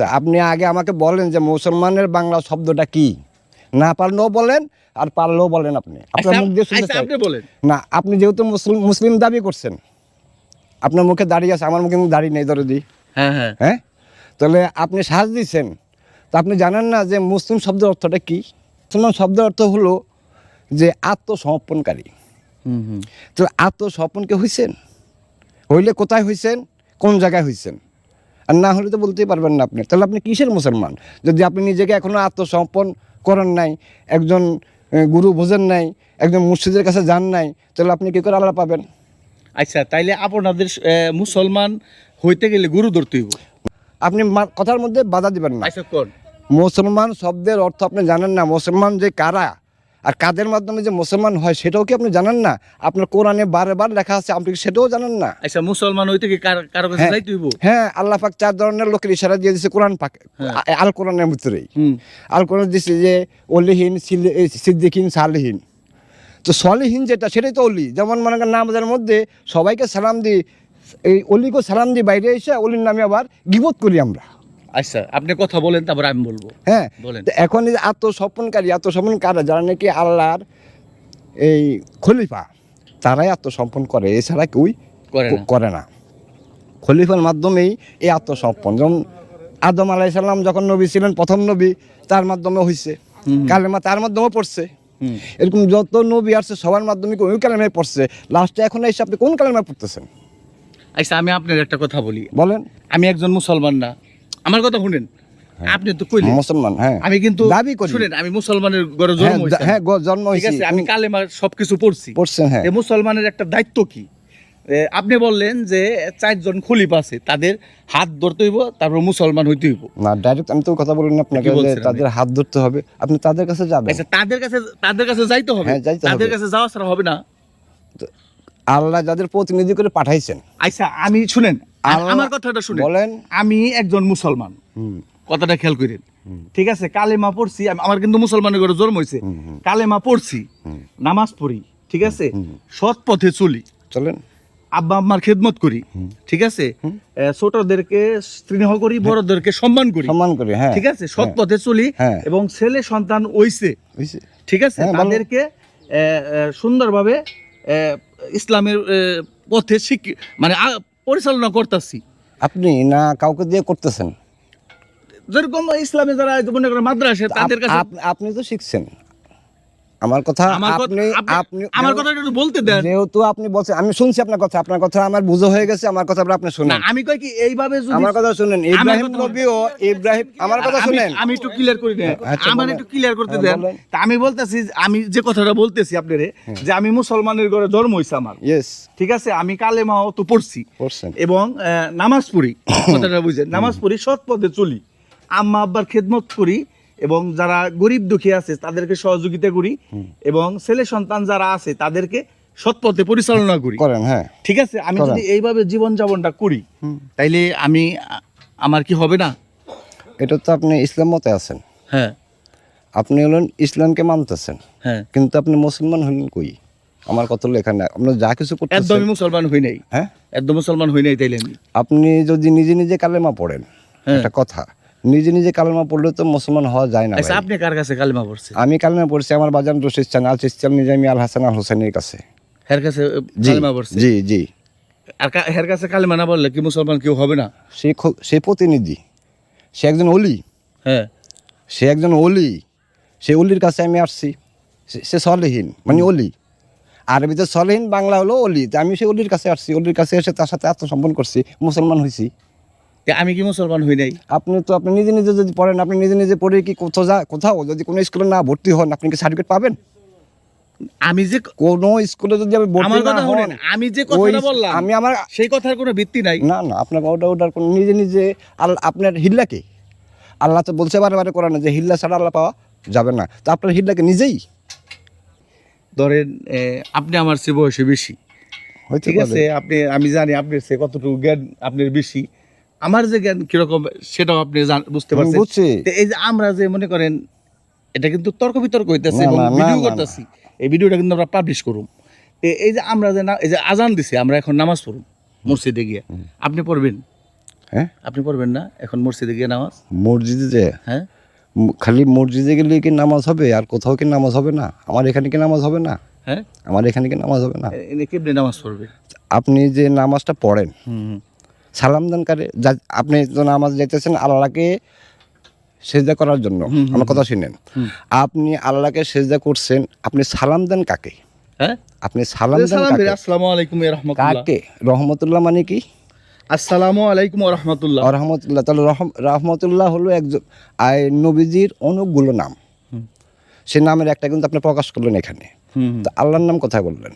তা আপনি আগে আমাকে বলেন যে মুসলমানের বাংলা শব্দটা কি? না পারলেও বলেন আর পারলেও বলেন আপনি। আপনার আচ্ছা, মুখ দিয়ে শুনতে আচ্ছা, চাই। না আপনি যেহেতু মুসলিম মুসলিম দাবি করছেন আপনার মুখে দাঁড়িয়ে আছে আমার মুখে কিন্তু দাড়ি নেই ধরে দিই। হ্যাঁ হ্যাঁ। হ্যাঁ? তাহলে আপনি সাজ দিচ্ছেন তো আপনি জানেন না যে মুসলিম শব্দের অর্থটা কি? মুসলমান শব্দের অর্থ হলো যে আত্মসমর্পণকারী। হুম হুম। তো আত্মসমর্পণ কে হয়েছেন হইলে কোথায় হয়েছেন কোন জায়গায় হয়েছেন আর না হলে তো বলতেই পারবেন না আপনি। তাহলে আপনি কিসের মুসলমান? যদি আপনি নিজেকে এখনও আত্মসমর্পণ করেন নাই একজন গুরু বোঝেন নাই একজন মুর্শিদের কাছে যান নাই তাহলে আপনি কী করে আল্লাহ পাবেন? আচ্ছা তাইলে আপনাদের মুসলমান হইতে গেলে গুরু ধরতে হইব। আপনি কথার মধ্যে বাধা দিবেন না। আচ্ছা মুসলমান শব্দের অর্থ আপনি জানেন না। মুসলমান যে কারা আর কাদের মাধ্যমে যে মুসলমান হয় সেটাও কি আপনি জানেন না? আপনার কোরআনে বারে বার লেখা আছে আপনি সেটাও জানেন না? আচ্ছা মুসলমান হইতে কি কারও কাছে হ্যাঁ। হ্যাঁ আল্লাহ পাক চার ধরনের লোকের ইশারা দিয়ে দিয়েছে কোরআন পাক হ্যাঁ। আল কোরআনের ভিতরেই। আল কোরআন দিচ্ছে যে অলিহীন সিদ্দিকহীন সালেহীন। তো সলিহীন যেটা সেটাই তো অলি। যেমন মনে করেন নামাজের মধ্যে সবাইকে সালাম দিই এই অলিকে সালাম দিই বাইরে এসে অলির নামে আবার গিবত করি আমরা। আচ্ছা আপনি কথা বলেন তারপর আমি বলব। হ্যাঁ বলেন। এখন এই যে আত্মসমর্পণকারী আত্মসমর্পণ কারা? যারা নাকি আল্লাহর এই খলিফা তারাই আত্মসমর্পণ করে এছাড়া কেউই করে না। করে না। খলিফার মাধ্যমেই এই আত্মসমর্পণ। যেমন আদম আলাইসাল্লাম যখন নবী ছিলেন প্রথম নবী তার মাধ্যমে হয়েছে। কালেমা তার মাধ্যমে পড়ছে। এরকম যত নবী আসছে সবার মাধ্যমে কি ওই কালেমায় পড়ছে? লাস্টে এখন এসে আপনি কোন কালেমায় পড়তেছেন? আচ্ছা আমি আপনার একটা কথা বলি। বলেন। আমি একজন মুসলমান না। আমার কথা শুনেন। আপনি তো কইলেন। মুসলমান হ্যাঁ। আমি কিন্তু দাবি করি। শুনেন আমি মুসলমানের ঘরে হ্যাঁ, জন্ম হইছি হ্যাঁ গো- জন্ম ঠিক হয়েছে। আছে আমি কালেমা সবকিছু পড়ছি। পড়ছেন হ্যাঁ। মুসলমানের একটা দায়িত্ব কি? আপনি বললেন যে চারজন খলিফা আছে তাদের হাত ধরতে হইব তারপর মুসলমান হইতে হইব। না ডাইরেক্ট আমি তো কথা বলিনি আপনাকে তাদের হাত ধরতে হবে। আপনি তাদের কাছে যাবেন। আচ্ছা তাদের কাছে তাদের কাছে যাইতে হবে? হ্যাঁ, যাইতে তাদের কাছে যাওয়া ছাড়া হবে না? আল্লাহ যাদের প্রতিনিধি করে পাঠাইছেন। আচ্ছা আমি শুনেন আমার কথাটা শুনেন। বলেন। আমি একজন মুসলমান। কথাটা খেয়াল করেন। ঠিক আছে? কালেমা পড়ছি আমার কিন্তু মুসলমানের ঘরে জন্ম হয়েছে কালেমা পড়ছি নামাজ পড়ি ঠিক আছে? সৎ পথে চলি। চলেন। আব্বা আম্মার খেদমত করি ঠিক আছে? ছোটদেরকে স্নেহ করি বড়দেরকে সম্মান করি। সম্মান করি হ্যাঁ। ঠিক আছে? সৎ পথে চলি হ্যাঁ। এবং ছেলে সন্তান হইছে? ঠিক আছে? হ্যাঁ, তাদেরকে সুন্দরভাবে ইসলামের পথে শিখ মানে পরিচালনা করতেছি। আপনি না কাউকে দিয়ে করতেছেন? যেরকম ইসলামে যারা মনে করেন মাদ্রাসে তাদের কাছে আপনি তো শিখছেন। আমার কথা আপনি আপনি- আমার কথা একটু বলতে দেন। যেহেতু আপনি বলছেন আমি শুনছি আপনার কথা আপনার কথা আমার বুঝো হয়ে গেছে আমার কথা আপনি শুনেন। আমি কই কি এইভাবে যদি আমার কথা শুনেন। ইব্রাহিম কথা- নবীও ইব্রাহিম আমার কথা শুনেন। আমি একটু ক্লিয়ার করি না আচ্ছা, আমার একটু ক্লিয়ার করতে হ্যাঁ, দেন। তা আমি বলতেছি আমি যে কথাটা বলতেছি আপনারে যে আমি মুসলমানের ঘরে জন্ম হইছে আমার। ইয়েস ঠিক আছে? আমি কালেমাও তো পড়ছি। পড়ছেন। এবং নামাজ পড়ি। কথাটা বুঝেন। নামাজ পড়ি সৎ পথে চলি। আম্মা আব্বার খেদমত করি। এবং যারা গরিব দুঃখী আছে তাদেরকে সহযোগিতা করি এবং ছেলে সন্তান যারা আছে তাদেরকে সৎ পথে পরিচালনা করি। করেন হ্যাঁ। ঠিক আছে? আমি যদি এইভাবে জীবন যাপনটা করি তাইলে আমি আমার কি হবে না? এটা তো আপনি ইসলাম মতে আছেন। হ্যাঁ। আপনি হলেন ইসলামকে মানতেছেন। হ্যাঁ। কিন্তু আপনি মুসলমান হলেন কই? আমার কত লেখা না আপনি যা কিছু করতেছেন একদমই মুসলমান হই নাই। হ্যাঁ। একদম মুসলমান হই নাই তাইলে আপনি যদি নিজে নিজে কালেমা পড়েন হ্যাঁ। একটা কথা নিজে নিজে কালেমা পড়লে তো মুসলমান হওয়া যায় না আচ্ছা আপনি কার কাছে কালিমা পড়ছে আমি কালেমা পড়ছি আমার বাজান রশিদ চান আল চিস্তাল নিজামি আল হাসান আল হোসেনের কাছে। হের কাছে জি পড়ছে জি জি। আর হের কাছে কালিমা না বললে কি মুসলমান কেউ হবে না? সে সে প্রতিনিধি। সে একজন অলি। হ্যাঁ। সে একজন অলি। সে অলির কাছে আমি আসছি। সে- সলেহীন মানে অলি। আরবিতে সলেহীন বাংলা হলো অলি। আমি সে অলির কাছে আসছি। অলির কাছে এসে তার সাথে আত্মসম্পন্ন করছি। মুসলমান হয়েছি আমি কি মুসলমান হই নাই? আপনি তো আপনি নিজে নিজে যদি পড়েন আপনি নিজে নিজে পড়ে কি কোথাও যা কোথাও যদি কোনো স্কুলে না ভর্তি হন আপনি কি সার্টিফিকেট পাবেন? আমি যে কোন স্কুলে যদি আপনি ভর্তি আমার না কথা শুনেন আমি যে কথাটা বললাম আমি আমার সেই কথার কোনো ভিত্তি নাই। না না আপনার ওটা ওটার কোনো নিজে নিজে আল্লাহ আপনার হিল্লাকে আল্লাহ তো বলছে বারে বারে করানো যে হিল্লা ছাড়া আল্লাহ পাওয়া যাবে না। তো আপনার হিল্লাকে নিজেই? ধরেন আপনি আমার চেয়ে বয়সে বেশি। ঠিক আছে আপনি আমি জানি আপনার সে কতটুকু জ্ঞান আপনার বেশি। আমার যে জ্ঞান কীরকম সেটাও আপনি বুঝতে পারছেন। এই যে আমরা যে মনে করেন এটা কিন্তু তর্ক বিতর্ক হইতেছে এবং ভিডিও। করতেছি। এই ভিডিওটা কিন্তু আমরা পাবলিশ করুম। এই যে আমরা যে এই যে আজান দিছি আমরা এখন নামাজ পড়ুম মসজিদে গিয়ে। আপনি পড়বেন? হ্যাঁ? আপনি পড়বেন না? এখন মসজিদে গিয়ে নামাজ? মসজিদে যে? হ্যাঁ। খালি মসজিদে গেলে কি নামাজ হবে? আর কোথাও কি নামাজ হবে না? আমার এখানে কি নামাজ হবে না? হ্যাঁ। আমার এখানে কি নামাজ হবে না? কেমনি নামাজ পড়বে? আপনি যে নামাজটা পড়েন হুম। সালাম দান কারে যা- আপনি নামাজ যেতেছেন আল্লাহকে সেজদা করার জন্য। আমার কথা শুনেন। আপনি আল্লাহকে সেজদা করছেন আপনি সালাম দেন কাকে? হ্যাঁ? আপনি সালাম দেন কাকে? আসসালামু আলাইকুম রাহমাতুল্লাহ। কাকে? রহমতুল্লাহ মানে কি? আসসালামু আলাইকুম রাহমাতুল্লাহ। রহমতুল্লাহ। তাহলে রহম রহমতুল্লাহ হলো একজন আই নবীজির অনেকগুলো নাম। সে নামের একটা কিন্তু আপনি প্রকাশ করলেন এখানে। তো আল্লাহর নাম কথা বললেন?